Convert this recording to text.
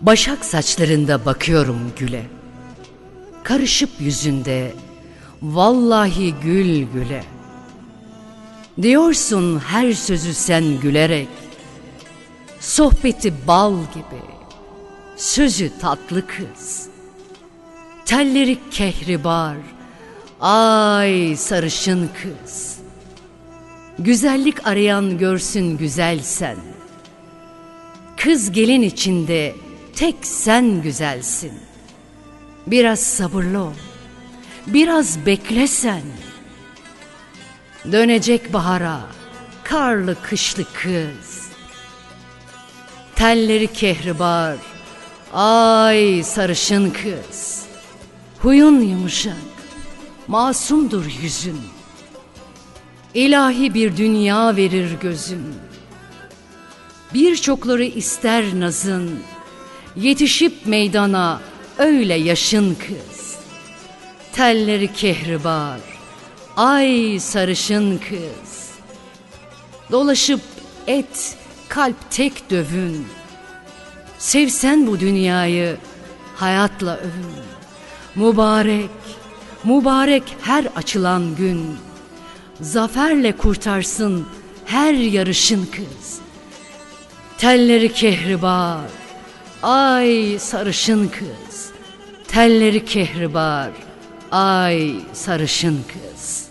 Başak saçlarında bakıyorum güle. Karışıp yüzünde vallahi gül güle. Diyorsun her sözü sen gülerek. Sohbeti bal gibi. Sözü tatlı kız. Telleri kehribar. Ay sarışın kız. Güzellik arayan görsün güzelsen. Kız gelin içinde tek sen güzelsin. Biraz sabırlı ol. Biraz beklesen. Dönecek bahara karlı kışlı kız. Telleri kehribar. Ay sarışın kız. Huyun yumuşak. Masumdur yüzün. İlahi bir dünya verir gözün. Birçokları ister nazın, Yetişip meydana öyle yaşın kız. Telleri kehribar, ay sarışın kız. Dolaşıp et, kalp tek dövün. Sevsen bu dünyayı, hayatla övün. Mübarek, mübarek her açılan gün. Zaferle kurtarsın her yarışın kız. Telleri kehribar, Ay sarışın kız, telleri kehribar, Ay sarışın kız.